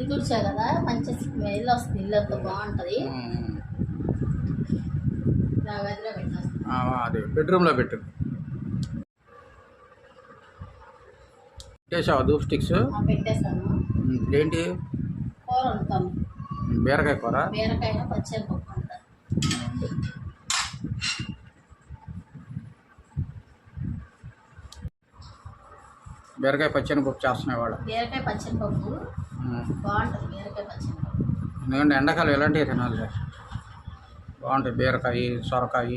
ఇల్లు తుడిచా కదా మంచి స్మెల్ వస్తుంది ఇల్లు అంతా బాగుంటుంది. నా గదిలో అదే బెడ్రూమ్లో పెట్టు. పెట్టేసావా ధూప్ స్టిక్స్? ఏంటి కూర వండుతాను బీరకాయ కూర? బీరకాయ పచ్చడి పప్పు అంటారు బీరకాయ పచ్చని పప్పు చేస్తున్నాయి వాడు బీరకాయ పచ్చడి పప్పు. బాగుంటుంది బీరకాయ పచ్చడి పప్పు ఎందుకంటే ఎండాకాలం ఇలాంటివి తినాలి బాగుంటాయి బీరకాయ సొరకాయ.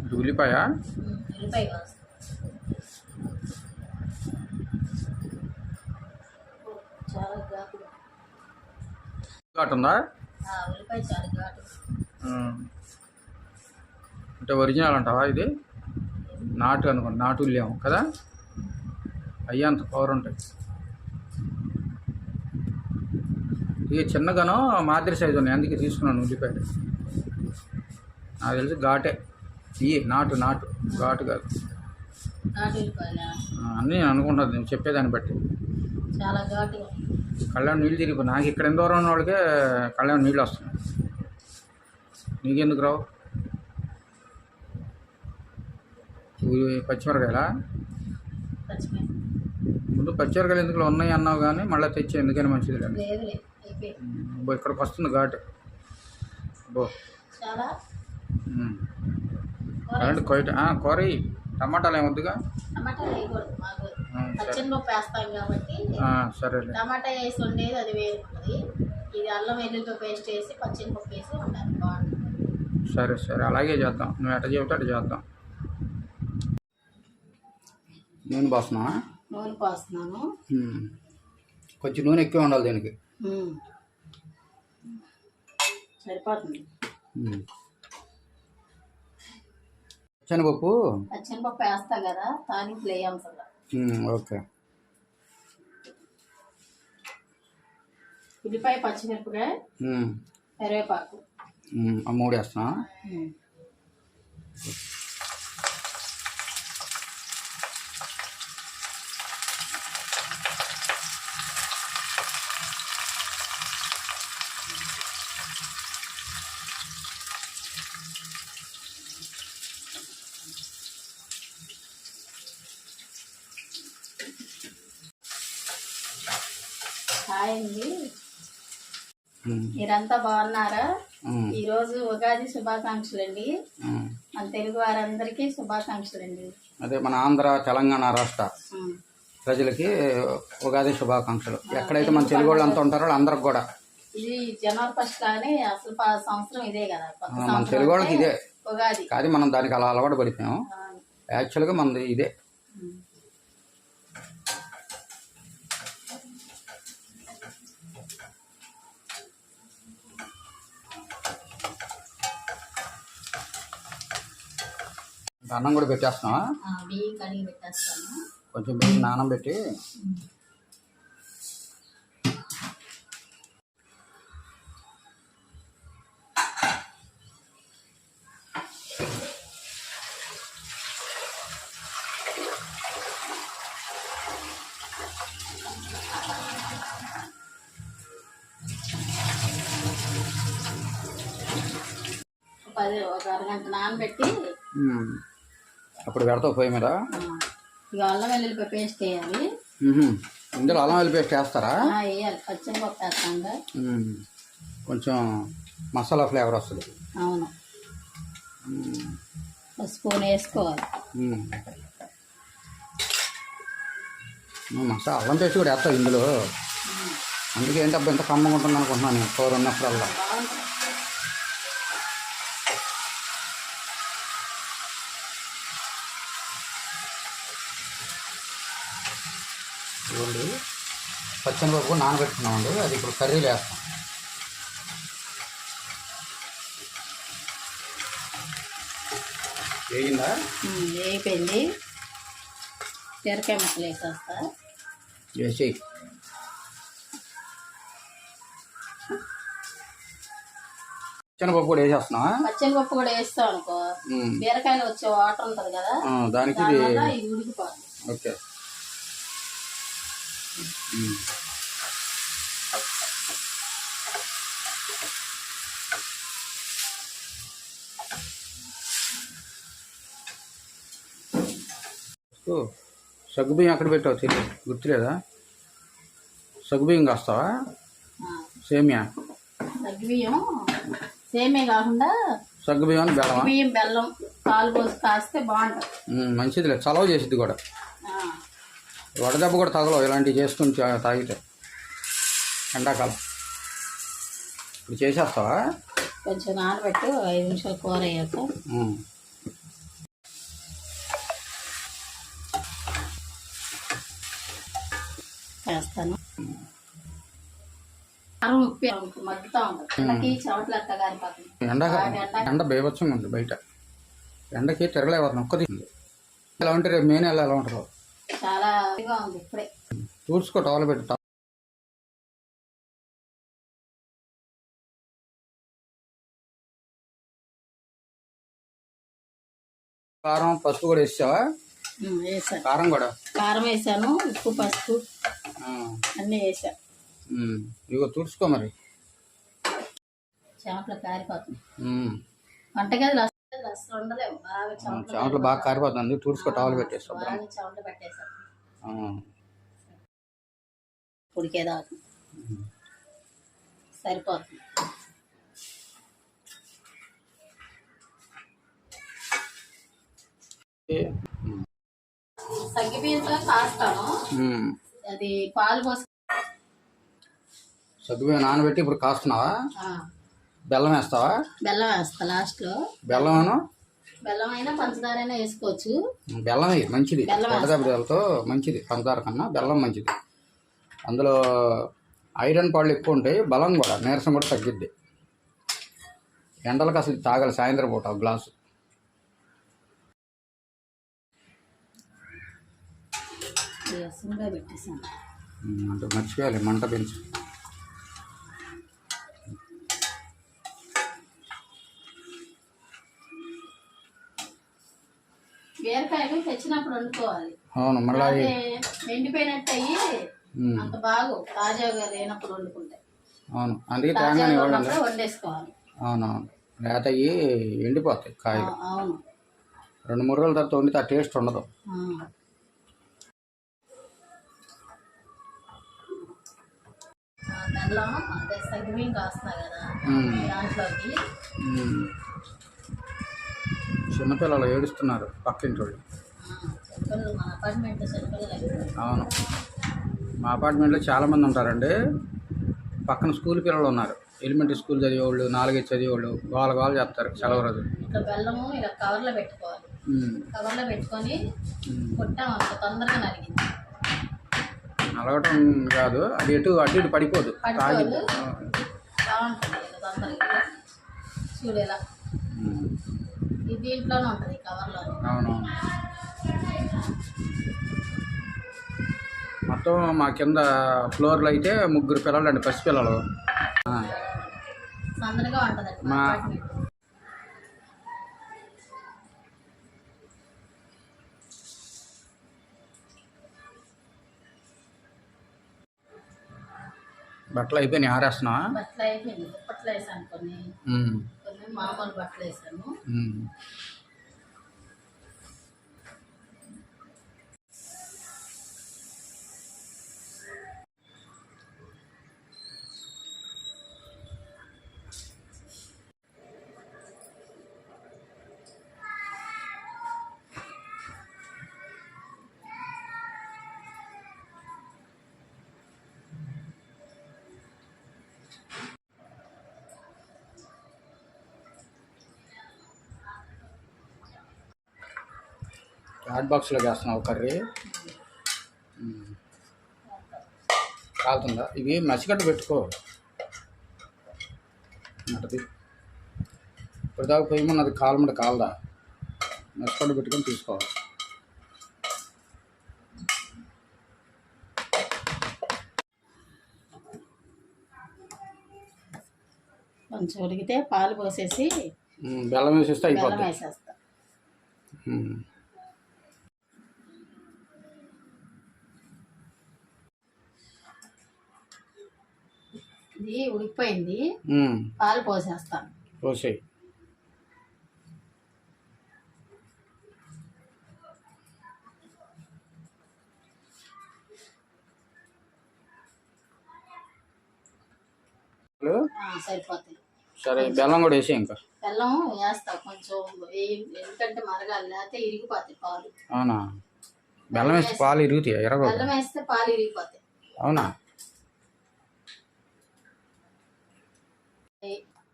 ఇది ఉల్లిపాయ? ఉమ్, ఉల్లిపాయ కాదు చాలా ఘాటు ఘాటు ఉందా ఆ, ఉల్లిపాయ చాలా ఘాటు ఉమ్. అంటే ఒరిజినల్ అంటావా ఇది? నాటు అనుకో నాటు ఉల్లేము కదా? అయ్యి అంత పవర్ ఉంటాయి ఇక చిన్నగాను మాదిరి సైజు ఉన్నాయి అందుకే తీసుకున్నాను ఉల్లిపాయ నాకు తెలిసి ఘాటే. ఇయ్యి నాటు నాటు. ఘాటు కాదు? ఘాటు అన్నీ నేను అనుకుంటుంది నేను చెప్పేదాన్ని బట్టి. చాలా ఘాటుగా. కళ్ళని నీళ్ళు తిరిగి నాకు ఇక్కడ ఎంత దూరం ఉన్న వాళ్ళకే కళ్ళని నీళ్ళు వస్తున్నాయి. నీకెందుకు రావు? పచ్చిమిరకాయలా ముందు పచ్చిమిరకాయలు ఎందుకు ఉన్నాయి అన్నావు కానీ మళ్ళీ తెచ్చి ఎందుకని మంచిది బో ఇక్కడికి వస్తుంది ఘాటు. బో చాలా ఉమ్. కూర. టమాటాలు ఏమొద్దుగా టమాటాలు వేయకూడదు మాకు. ఆ, సరే. వేస్తాం కాబట్టి టమాటా వేసి ఉండేది అది ఇది అల్లం పేస్ట్ వేసి వేసి ఉండాలి. బాగుంటుంది సరే సరే. అలాగే చేద్దాం. నువ్వు ఎట్ట చెబితే అట్ట చేద్దాం. నూనె పోస్తున్నా నూనె పోస్తున్నాను. కొంచెం నూనె ఎక్కువ ఉండాలి దీనికి. సరిపోతుంది. శనగపప్పు పచ్చడి పప్పు వేస్తా కదా తాలింపులు వేయం అసలు ఉమ్, ఓకే. ఉల్లిపాయ పచ్చిమిరపకాయ కరివేపాకు. మూడు వేస్తున్నా? హాయ్ అండి మీరంతా బాగున్నారా? ఈరోజు ఉగాది శుభాకాంక్షలు అండి. మన తెలుగు వారందరికీ శుభాకాంక్షలు అండి. అదే మన ఆంధ్ర తెలంగాణ రాష్ట్ర. ప్రజలకి ఉగాది శుభాకాంక్షలు. ఎక్కడైతే మన తెలుగు వాళ్ళు అంతా ఉంటారో వాళ్ళందరికి కూడా. ఇది జనవరి ఫస్ట్ లాగానే అసలు సంవత్సరం ఇదే కదా. మన తెలుగు వాళ్ళకి ఇదే. ఉగాది. కానీ మనం దానికి అలా అలవాటు పడిపోయాం. యాక్చువల్గా మనది ఇదే. ఉమ్. అన్నం కూడా పెట్టేస్తున్నావా ఆ, బియ్యం కడిగి పెట్టేస్తాను కొంచెం బియ్యం నానం పెట్టి ఒక పది ఒక అరగంట నానబెట్టి ఉమ్. అప్పుడు పెడతావు పొయ్యి మీద? ఇక అల్లం వెల్లుల్లిపాయ పేస్ట్ వేయాలి. ఇందులో అల్లం వెల్లి పేస్ట్ వేస్తారా? వేయాలి. పచ్చడి పప్పు వేస్తాంగా ఉమ్. కొంచెం మసాలా ఫ్లేవర్ వస్తుంది. అవును. స్పూన్ వేసుకోవాలి. మసాలా అల్లం పేస్ట్ కూడా వేస్తావు ఇందులో. అందుకే ఏంటి అబ్బా ఇంత కమ్మగా ఉంటుంది అనుకుంటున్నాను నేను కూర ఉన్నప్పుడల్లా. ఇవ్వండి పచ్చనిపప్పు నానబెట్టుకున్నామండి. అది ఇప్పుడు కర్రీలు వేస్తాం. వేయిందా ఉమ్, వేగిపోయింది. బీరకాయ ముక్కలు వేసేస్తా. వేసేయి శనగపప్పు కూడా వేసేస్తున్నావా? పచ్చనిపప్పు కూడా వేస్తాం అనుకో. బీరకాయలు వచ్చే వాటర్ ఉంటుంది కదా దానికి ఇది ఉడికిపోతుంది. ఓకే. సగ్గుబియ్యం అక్కడ పెట్టావు తెలియదు గుర్తులేదా? సగ్గుబియ్యం కాస్తావా? సేమియా? సగ్గుబియ్యం సేమే కాకుండా సగ్గుబియ్యం బెల్లమా? బియ్యం బెల్లం పాలు పోసి కాస్తే బాగుంటుంది. మంచిదిలే చలవ చేసిద్ది కూడా. వడదెబ్బ కూడా తగలవు. ఇలాంటివి చేసుకుని తాగితే. ఎండాకాలం. ఇప్పుడు చేసేస్తావా? కొంచెం నానబెట్టు ఐదు నిమిషాలు కూర అయ్యాక. చేస్తాను. ఎండ బీభత్సంగా ఉంది బయట. ఎండకి తిరగలేవరం ఒక్కది ఎలా ఉంటే రేపు మే నెల ఎలా ఉంటారు చాలా ఇదిగా ఉంది ఇప్పుడే. తూర్చుకో టవల్ పెట్టి. కారం పసుపు కూడా వేసావా? వేసాను కారం కూడా? కారం వేసాను ఉప్పు పసుపు అన్నీ వేసా. ఉమ్. ఇదిగో తూర్చుకో మరి. చెమటలు కారిపోతుంది. వంటగదిలో ఉండలేము బాగా చెమటలు బాగా కారిపోతుంది. తూర్చుకో టవల్ పెట్టేస్తావు బాగా చెమటలు పెట్టేసాను ఆ. ఉడికేదాకా. సరిపోతుంది. ఉమ్. సగ్గి బియ్యంతో కాస్తాను. అది పాలు పోసి సగ్గుబియ్యం నానబెట్టి ఇప్పుడు కాస్తున్నావా? బెల్లం వేస్తావా? బెల్లం వేస్తా లాస్ట్లో బెల్లమేను బెల్లం అయినా పంచదార అయినా వేసుకోవచ్చు. బెల్లం మంచిది. బెల్లం వడదెబ్బలతో మంచిది పంచదార కన్నా బెల్లం మంచిది. అందులో ఐరన్ పాళ్ళు ఎక్కువ ఉంటాయి బలం కూడా నీరసం కూడా తగ్గిద్ది. ఎండలకు అసలు తాగాలి సాయంత్రం పూట గ్లాసు. అంటే మర్చిపోయాలి మంట పెంచు. బీరకాయలు తెచ్చినప్పుడు వండుకోవాలి. అవును మళ్ళీ ఎండిపోయినట్టు అయ్యి అంత బాగు తాజాగా లేనప్పుడు వండుకుంటే. అవును అందుకే ఉన్నప్పుడు వండేసుకోవాలి. అవునవును. లేత అయ్యి ఎండిపోతాయి కాయలు. అవును. రెండు మూడు రోజుల తర్వాత వండితే ఆ టేస్ట్ ఉండదు. బెల్లం అదే సగ్గుబియ్యం కాస్తున్నా కదా దాంట్లోకి. చిన్నపిల్లలు ఏడుస్తున్నారు పక్కింటి వాళ్ళు. అవును. మా అపార్ట్మెంట్లో చాలామంది ఉంటారండి. పక్కన స్కూల్ పిల్లలు ఉన్నారు. ఎలిమెంటరీ స్కూల్ చదివేవాళ్ళు నాలుగైదు చదివేవాళ్ళు వాళ్ళ వాళ్ళు చేస్తారు సెలవు రోజు. ఇట్లా బెల్లము ఇలా కవర్లో పెట్టుకోవాలి. కవర్లో పెట్టుకొని ఉమ్. కొట్టాం అంత తొందరగా నలిగింది. నలగటం కాదు అది ఎటు అటు ఇటు పడిపోదు. తాగి పడిపోదు. బాగుంటుంది ఇలా తొందరగా చూడు ఇలా ఉమ్, ఇది దీంట్లోనే ఉంటుంది కవర్లో అవునవును. మొత్తం మా కింద ఫ్లోర్లో అయితే ముగ్గురు పిల్లలు అండి పసి పిల్లలు. ఆ, సందడిగా ఉంటుంది మా- బట్టలు అయిపోయినాయి ఆరేస్తున్నావా? బట్టలు అయిపోయింది దుప్పట్లు వేసాను కొన్ని. మామూలు బట్టలు వేసాను హాట్ బాక్స్లో వేస్తున్నావు కర్రీ. కాలుతుందా ఇవి మసిగడ్డ పెట్టుకో. అన్నది ఇప్పుడు దాకా పోయమన్నది కాలమడి కాలదా? మసిగడ్డ పెట్టుకొని తీసుకోవాలి కొంచెం ఉడిగితే పాలు పోసేసి బెల్లం వేసేస్తే అయిపోతుంది వేసేస్తా. ఇది ఉడికిపోయింది. పాలు పోసేస్తాను. సరిపోతాయి. సరే బెల్లం కూడా వేసి ఇంకా. బెల్లం వేస్తా కొంచెం ఎందుకంటే మరగాలి లేకపోతే ఇరిగిపోతాయి పాలు. అవునా? బెల్లం వేస్తే పాలు ఇరుగుతాయి? బెల్లం వేస్తే పాలు ఇరిగిపోతాయి. అవునా ఈ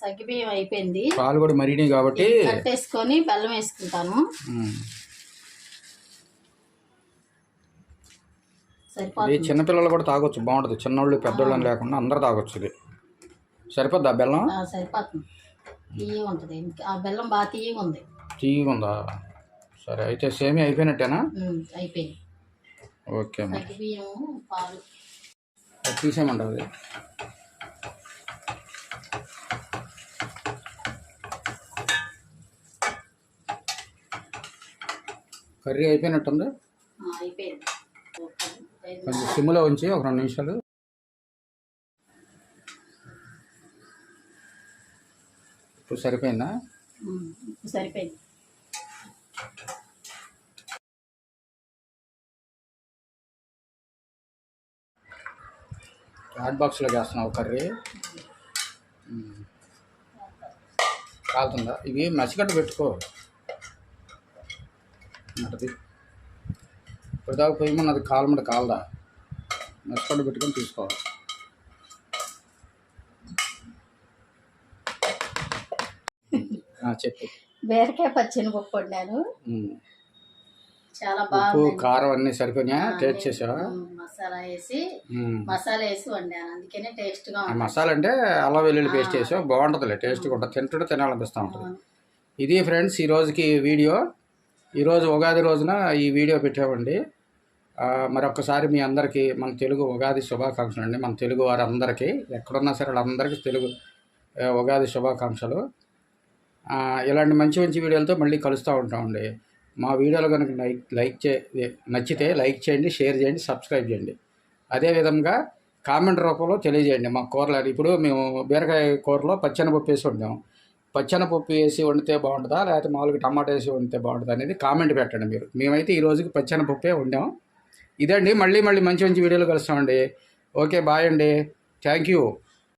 సగ్గుబియ్యం అయిపోయింది. పాలు కూడా మరిగినాయి కాబట్టి కట్టేసుకొని బెల్లం వేసుకుంటాను. ఇది సరిపోతుంది. చిన్నపిల్లలు కూడా తాగొచ్చు బాగుంటుంది. చిన్నోళ్ళు పెద్దోళ్ళు లేకుండా అందరూ తాగొచ్చు ఇది. సరిపోద్దా బెల్లం? ఆ, సరిపోతుంది. తీయగా ఉంటుంది. ఆ బెల్లం బాగా తీయగా ఉంది. తీయగా ఉందా? సరే అయితే సేమ్ అయిపోయినట్టేనా? అయిపోయింది. ఓకే పాలు. అది. కర్రీ అయిపోయినట్టుంది. కొంచెం సిమ్లో ఉంచి ఒక రెండు నిమిషాలు. ఇప్పుడు సరిపోయిందా? సరిపోయింది. హాట్ బాక్స్లో వేస్తున్నావు కర్రీ. కాలుతుందా ఇవి మసిగడ్డ పెట్టుకో. అన్నది ఇప్పుడు దాకా పొయ్యమన్నది కాలమట కాలదా? మసిగడ్డ పెట్టుకొని తీసుకోవాలి చెప్పు. బీరకాయ పచ్చని పప్పు వండాను. చాలా బాగుంది. కారం అన్నీ సరిపోయినాయా? టేస్ట్ చేసావా? మసాలా వేసి. మసాలా వేసి వండాను. అందుకనే టేస్ట్గా మసాలా అంటే అల్లం వెల్లుల్లి పేస్ట్ చేసావు బాగుంటుందిలే టేస్ట్గా ఉంటుంది. తింటుంటే తినాలనిపిస్తూ ఉంటుంది. ఇది ఫ్రెండ్స్ ఈ రోజుకి వీడియో. ఈరోజు ఉగాది రోజున ఈ వీడియో పెట్టామండి. మరొకసారి మీ అందరికీ మన తెలుగు ఉగాది శుభాకాంక్షలు అండి. మన తెలుగు వారందరికీ ఎక్కడున్నా సరే వాళ్ళందరికీ తెలుగు ఉగాది శుభాకాంక్షలు. ఇలాంటి మంచి మంచి వీడియోలతో మళ్ళీ కలుస్తూ ఉంటామండి. మా వీడియోలు కనుక లైక్ లైక్ చే నచ్చితే లైక్ చేయండి షేర్ చేయండి సబ్స్క్రైబ్ చేయండి. అదేవిధంగా కామెంట్ రూపంలో తెలియజేయండి మా కూరలు. ఇప్పుడు మేము బీరకాయ కూరలో పచ్చెనపప్పు వేసి ఉంటాము పచ్చెనపప్పు వేసి వండితే బాగుంటుందా? లేకపోతే మామూలుగా టమాటా వేసి వండితే బాగుంటుందా అనేది కామెంట్ పెట్టండి మీరు. మేమైతే ఈ రోజుకి పచ్చెనపప్పే వండాం. ఇదండి. మళ్ళీ మళ్ళీ మంచి మంచి వీడియోలు కలుస్తామండి. ఓకే బాయ్ అండి. Thank you.